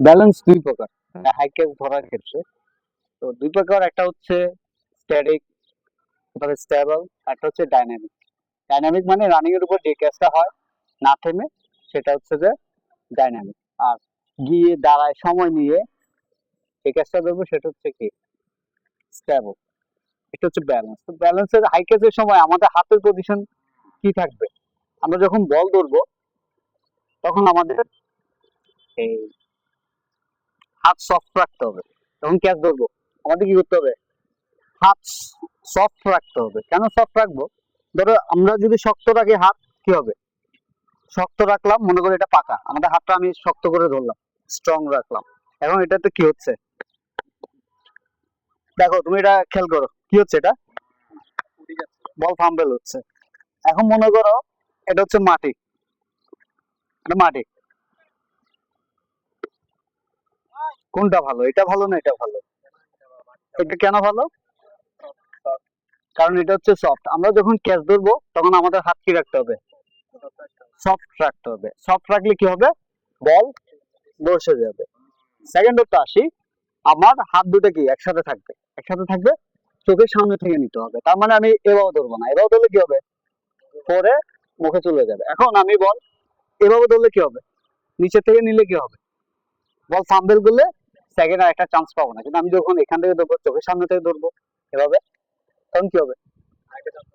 Balance দুই প্রকার। High catch ধরার ক্ষেত্রে। তো দুই প্রকার একটা হচ্ছে স্ট্যাটিক তারপরে স্টেবল একটা হচ্ছে ডাইনামিক ডাইনামিক মানে রানিং এর উপর যে ক্যাচটা হয় না থেমে সেটা হচ্ছে যে ডাইনামিক আর গিয়ে দাঁড়ায় সময় নিয়ে যে ক্যাচটা ধরবো সেটা হচ্ছে কি? স্টেবল এটা হচ্ছে ব্যালেন্স তো ব্যালেন্সের হাই ক্যাচের সময় আমাদের হাতের পজিশন কি থাকবে? আমরা যখন বল ধরবো তখন আমাদের এই হাত সফট রাখতে হবে। যখন ক্যাচ ধরবো? আমাদের কি করতে হবে? হাত সফট রাখতে হবে। কেন সফট রাখব? ধরো আমরা যদি শক্ত রাখি হাত, কি হবে? শক্ত রাখলাম, মনে করো এটা পাকা। আমাদের হাতটা আমি শক্ত করে ধরলাম স্ট্রং রাখলাম। এখন এটাতে কি হচ্ছে? দেখো, তুমি এটা খেয়াল করো। কি হচ্ছে এটা? বল ফাম্বেল হচ্ছে। এখন মনে করো এটা হচ্ছে মাটি। এটা মাটি। কোনটা ভালো? এটা ভালো না এটা ভালো? এটা কেন ভালো? কারণ এটা হচ্ছে সফট আমরা যখন ক্যাচ ধরবো, তখন আমাদের হাত কি রাখতে হবে? সফট রাখতে হবে। সফট রাখলে কি হবে? বল বসে যাবে। সেকেন্ড তো আসি। আমার হাত দুটো কি একসাথে থাকবে? একসাথে থাকবে, চোখের সামনে থেকে নিতে হবে। তার মানে আমি এভাবে ধরবো না। এভাবে ধরলে কি হবে? পরে মুখে চলে যাবে। এখন আমি বল, এভাবে ধরলে কি হবে? নিচে থেকে নিলে কি হবে? বল ফাম্বেল করলে সেকেন্ড আর একটা চান্স পাবো না। কিন্তু আমি যখন এখান থেকে ধরবো, চোখের সামনে থেকে ধরবো, এভাবে, তখন কি হবে?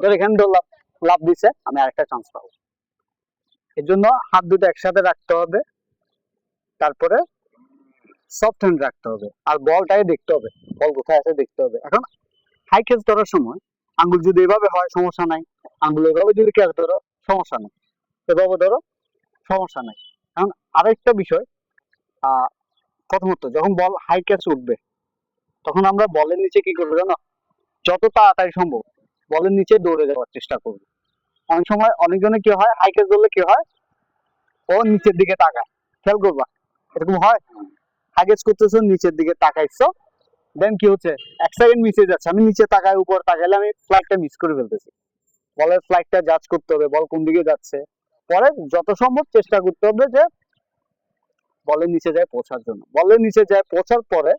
ধর এখানে ধরলাম লাভ দিছে, আমি আরেকটা চান্স পাবো। এর জন্য হাত দুটো একসাথে রাখতে হবে, তারপরে সফট হ্যান্ড রাখতে হবে, আর বলটাকে দেখতে হবে, বল কোথায় আছে দেখতে হবে। এখন হাই ক্যাচ ধরার সময় আঙ্গুল যদি এভাবে হয়, সমস্যা নাই। আঙ্গুল এভাবে যদি ক্যাচ ধরো, সমস্যা নেই। এভাবে ধরো, সমস্যা নাই। এখন আরেকটা বিষয়, আহ প্রথমত যখন বল হাই ক্যাচ উঠবে, তখন আমরা বলের নিচে কি করব জানো? যত তাড়াতাড়ি সম্ভব বলের নিচে দৌড়ে যাওয়ার চেষ্টা করব। অনেক সময় অনেকজনে কি হয় হাই ক্যাচ ধরলে কি হয়? ও নিচের দিকে তাকায়। খেয়াল করবা, এরকম হয়? হাই ক্যাচ করতেছো, নিচের দিকে তাকাইছো দেন কি হচ্ছে? এক সেকেন্ড মিসে যাচ্ছে। আমি নিচে তাকাই, উপর তাকাইলে আমি ফ্লাইটটা মিস করে ফেলতেছি। বলের ফ্লাইটটা জাজ করতে হবে, বল কোন দিকে যাচ্ছে। পরে যত সম্ভব চেষ্টা করতে হবে যে বলের নিচে যায় পৌঁছার জন্য। বলের নিচে যায় পৌঁছার পরে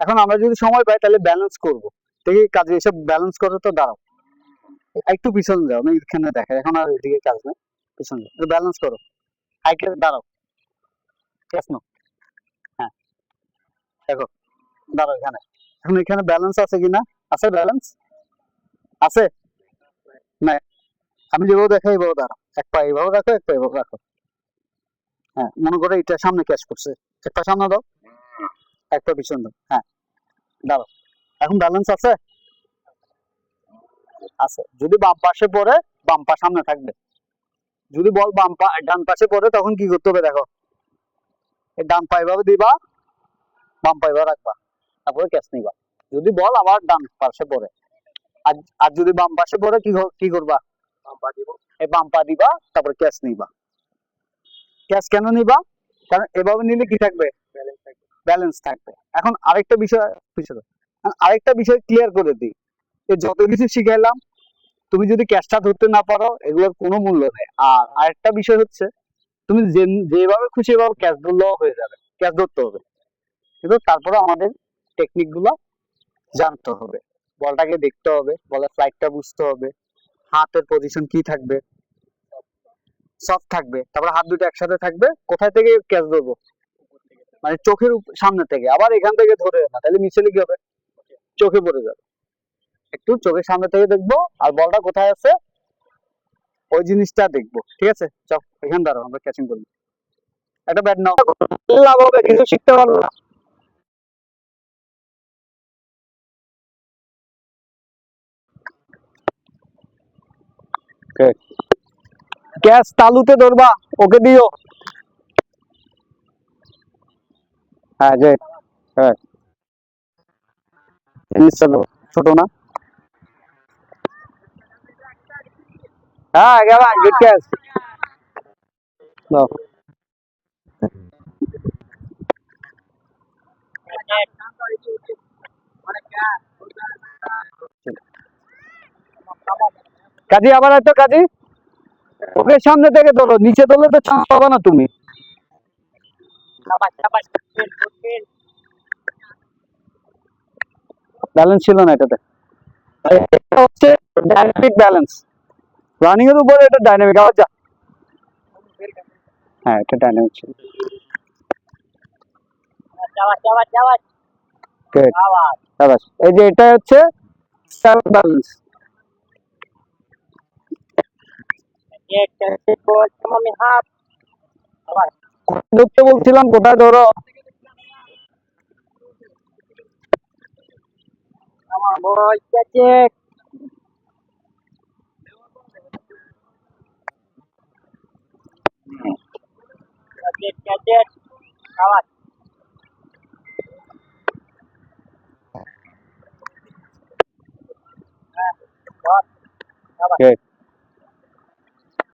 এখন আমরা যদি সময় পাই তাহলে ব্যালেন্স করব। দেখি কাজে এসব ব্যালেন্স করে তো দাঁড়াও। একটু পিছনে যাও, আমি এখানে দেখা এখন আর এদিকে কাজ নেই, পিছনে যাও ব্যালেন্স করো। হাইকে দাঁড়াও। ঠিক হ্যাঁ। দেখো, দাঁড়াও এখানে। এখন এখানে ব্যালেন্স আছে কিনা? আছে ব্যালেন্স আছে? না আমি যেভাবে দেখাই, এইভাবে দাঁড়াও। এক পা এইভাবে রাখো, এক পা এইভাবে রাখো। হ্যাঁ মনে করো এটা সামনে ক্যাচ করছে। এক পা সামনে দাও এক পা পিছনে দাও। হ্যাঁ দাঁড়াও। এখন ব্যালেন্স আছে? আছে। যদি বাম পাশে পড়ে বাম পা সামনে থাকবে। যদি বল বাম পা ডান পাশে পড়ে তখন কি করতে হবে দেখো? ডান পা এভাবে দিবা বাম পা এভাবে রাখবা। তারপরে ক্যাচ নিবা। যদি বল আবার ডান পাশে পড়ে। আর আর যদি বাম পাশে পড়ে কি কি করবা? বাম পা দিব। এই বাম পা দিবা তারপরে ক্যাচ নিবা। ক্যাচ কেন নিবা? কারণ এভাবে নিলে কি থাকবে? ব্যালেন্স থাকবে। এখন আরেকটা বিষয়, পিছনে। আরেকটা বিষয় ক্লিয়ার করে দিই। এ যত কিছু শিখাইলাম, তুমি যদি ক্যাশটা ধরতে না পারো, এগুলোর কোনো মূল্য নেই। আর আরেকটা বিষয় হচ্ছে, তুমি যেভাবে খুশি এভাবে ক্যাশ ধরলেও হয়ে যাবে। ক্যাশ ধরতে হবে। কিন্তু তারপরে আমাদের টেকনিকগুলো জানতে হবে। বলটাকে দেখতে হবে, বলের ফ্লাইটটা বুঝতে হবে, হাতের পজিশন কি থাকবে। সফট থাকবে, তারপরে হাত দুটো একসাথে থাকবে, কোথায় থেকে ক্যাচ ধরবো? মানে চোখের সামনে থেকে, আবার এখান থেকে ধরে না, তাহলে মিছিলে কি হবে? চোখে পড়ে যাবে। একটু চোখের সামনে থেকে দেখব, আর বলটা কোথায় আছে? ওই জিনিসটা দেখব, ঠিক আছে? চল, এখান দাঁড়াও, আমরা ক্যাচিং করব একটা ব্যাট নাও। লাভ হবে, কিছু শিখতে পারব না। ক্যাচ তালুতে ধরবা, ওকে দিও। হ্যাঁ যে হ্যাঁ। ছোট না? হ্যাঁ গেলাম কাজী, আবার একটা কাজী। ওকে সামনে থেকে ধরো, নিচে ধরলে তো চান্স পাবে না তুমি. ব্যালেন্স ছিল না এটাতে। এটা হচ্ছে ডাইনামিক ব্যালেন্স রানিং এর উপরে এটা ডাইনামিক আবার যা। হ্যাঁ এটা ডাইনামিক ছিল। এই যে এটা হচ্ছে balance Kecil, kecil, bol. Kamu mihap. Jawab. ধরতে বলছিলাম কোথায় ধরো Kamu bol. Kecil. Kecil, kecil. Jawab. Jawab. Jawab. Good.